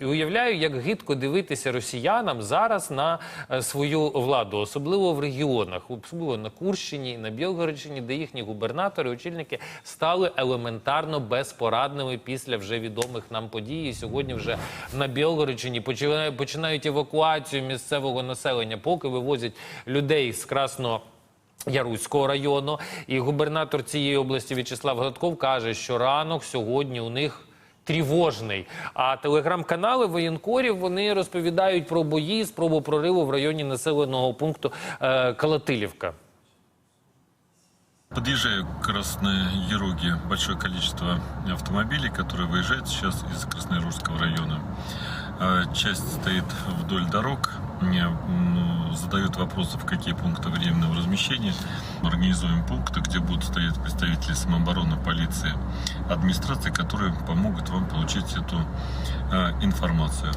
І уявляю, як гидко дивитися росіянам зараз на е, свою владу, особливо в регіонах, особливо на Курщині, на Білгородщині, де їхні губернатори, очільники стали елементарно безпорадними після вже відомих нам подій. І сьогодні вже на Білгородщині починають евакуацію місцевого населення, поки вивозять людей з Красно. Яруського району і губернатор цієї області В'ячеслав Гладков каже, що ранок сьогодні у них тривожний. А телеграм-канали воєнкорів вони розповідають про бої, спробу прориву в районі населеного пункту е, Калатилівка. Подъезжаю к Красной Ероге большое количество автомобилей, которые выезжают сейчас из Красноярского района. А, Часть стоит вдоль дорог, мне, м, задают вопросы, в какие пункты временного размещения. Организуем пункты, где будут стоять представители самообороны, полиции, администрации, которые помогут вам получить эту а, информацию.